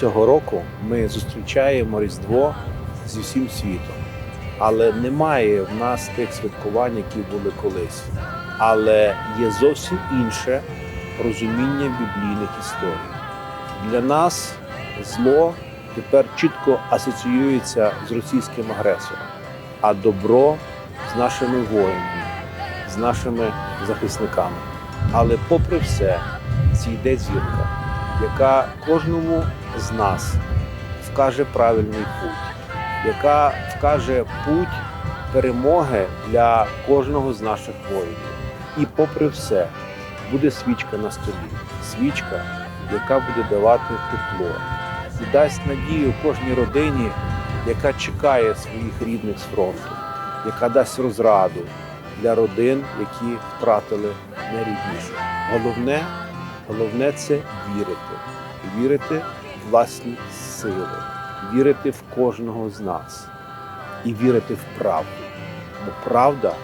Цього року ми зустрічаємо Різдво зі всім світом. Але немає в нас тих святкувань, які були колись. Але є зовсім інше розуміння біблійних історій. Для нас зло тепер чітко асоціюється з російським агресором, а добро з нашими воїнами, з нашими захисниками. Але попри все, зійде зірка, яка кожному з нас вкаже правильний путь, яка вкаже путь перемоги для кожного з наших воїнів. І попри все, буде свічка на столі, свічка, яка буде давати тепло і дасть надію кожній родині, яка чекає своїх рідних з фронту, яка дасть розраду для родин, які втратили найрідніше. Головне, головне це вірити, вірити в власні сили, вірити в кожного з нас і вірити в правду. Бо правда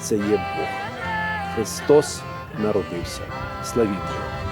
це є Бог. Христос народився. Славімо! Його!